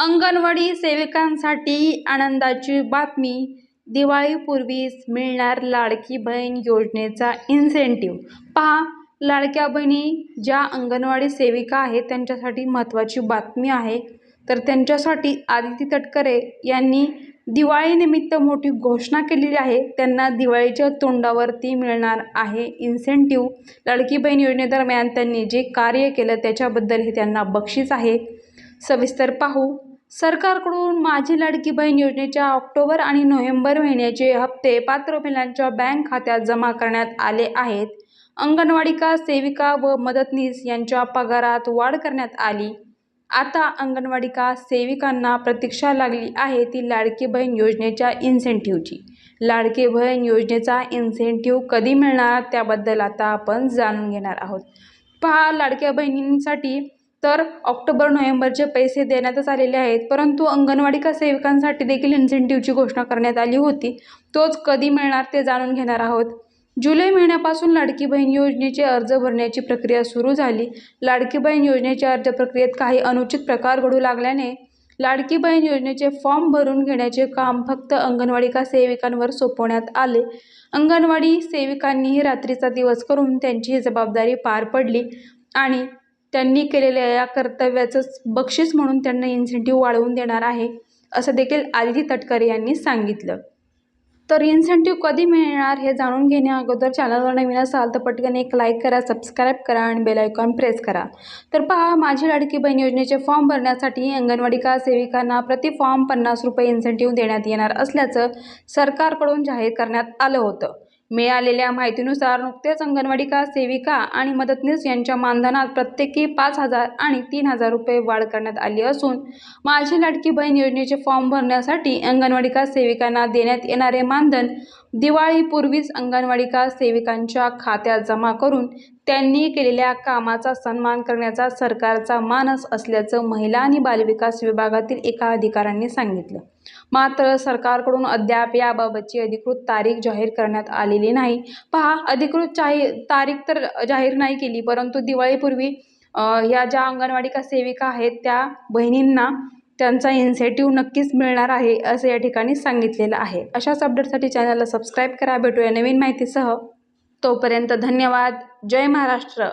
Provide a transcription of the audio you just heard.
अंगणवाडी सेविकांसाठी आनंदाची बातमी. दिवाळीपूर्वीच मिळणार लाडकी बहीण योजनेचा इन्सेंटिव्ह पहा लाडक्या बहिणी ज्या अंगणवाडी सेविका आहेत त्यांच्यासाठी महत्त्वाची बातमी आहे. तर त्यांच्यासाठी आदिती तटकरे यांनी दिवाळीनिमित्त मोठी घोषणा केलेली आहे. त्यांना दिवाळीच्या तोंडावरती मिळणार आहे इन्सेंटिव्ह लाडकी बहीण योजनेदरम्यान त्यांनी जे कार्य केलं त्याच्याबद्दल हे त्यांना बक्षीस आहे. सविस्तर पाहू. सरकारकडून माझी लाडकी बहीण योजनेच्या ऑक्टोबर आणि नोव्हेंबर महिन्याचे हप्ते पात्र महिलांच्या बँक खात्यात जमा करण्यात आले आहेत. अंगणवाडिका सेविका व मदतनीस यांच्या पगारात वाढ करण्यात आली. आता अंगणवाडिका सेविकांना प्रतीक्षा लागली आहे ती लाडकी बहीण योजनेच्या इन्सेंटिव्हची. लाडकी बहीण योजनेचा इन्सेंटिव्ह कधी मिळणार त्याबद्दल आता आपण जाणून घेणार आहोत. पहा लाडक्या बहिणींसाठी तर ऑक्टोबर नोव्हेंबरचे पैसे देण्यातच आलेले आहेत. परंतु अंगणवाडीका सेविकांसाठी देखील इन्सेंटिव्हची घोषणा करण्यात आली होती. तोच कधी मिळणार ते जाणून घेणार आहोत. जुलै महिन्यापासून लाडकी बहीण योजनेचे अर्ज भरण्याची प्रक्रिया सुरू झाली. लाडकी बहीण योजनेच्या अर्ज प्रक्रियेत काही अनुचित प्रकार घडू लागल्याने लाडकी बहीण योजनेचे फॉर्म भरून घेण्याचे काम फक्त अंगणवाडीका सेविकांवर सोपवण्यात आले. अंगणवाडी सेविकांनीही रात्रीचा दिवस करून त्यांची ही जबाबदारी पार पडली आणि त्यांनी केलेल्या या कर्तव्याचंच बक्षीस म्हणून त्यांना इन्सेंटिव्ह वाढवून देणार आहे असं देखील आदिती तटकरे यांनी सांगितलं. तर इन्सेंटिव्ह कधी मिळणार हे जाणून घेण्या अगोदर चॅनलवर नवीन असाल तर पटकन एक लाईक करा सबस्क्राईब करा आणि बेल आयकॉन प्रेस करा. तर पहा माझी लाडकी बहीण योजनेचे फॉर्म भरण्यासाठी अंगणवाडिका सेविकांना प्रति फॉर्म पन्नास रुपये इन्सेंटिव्ह देण्यात येणार असल्याचं सरकारकडून जाहीर करण्यात आलं होतं. मिळालेल्या माहितीनुसार नुकतेच अंगणवाडिका सेविका आणि मदतनीस यांच्या मानधनात प्रत्येकी पाच हजार आणि तीन हजार रुपये वाढ करण्यात आली असून माझी लाडकी बहीण योजनेचे फॉर्म भरण्यासाठी अंगणवाडिका सेविकांना देण्यात येणारे मानधन दिवाळीपूर्वीच अंगणवाडिका सेविकांच्या खात्यात जमा करून त्यांनी केलेल्या कामाचा सन्मान करण्याचा सरकारचा मानस असल्याचं महिला आणि बालविकास विभागातील एका अधिकाऱ्यांनी सांगितलं. मात्र सरकारकडून अद्याप याबाबतची अधिकृत तारीख जाहीर करण्यात आलेली नाही. पहा अधिकृत जाहीर तारीख तर जाहीर नाही केली परंतु दिवाळीपूर्वी या ज्या अंगणवाडिका सेविका आहेत त्या बहिणींना त्यांचा इन्सेटिव्ह नक्कीच मिळणार आहे असं या ठिकाणी सांगितलेलं आहे. अशाच अपडेटसाठी चॅनलला सबस्क्राईब करा भेटूया नवीन माहितीसह. तोपर्यंत धन्यवाद. जय महाराष्ट्र.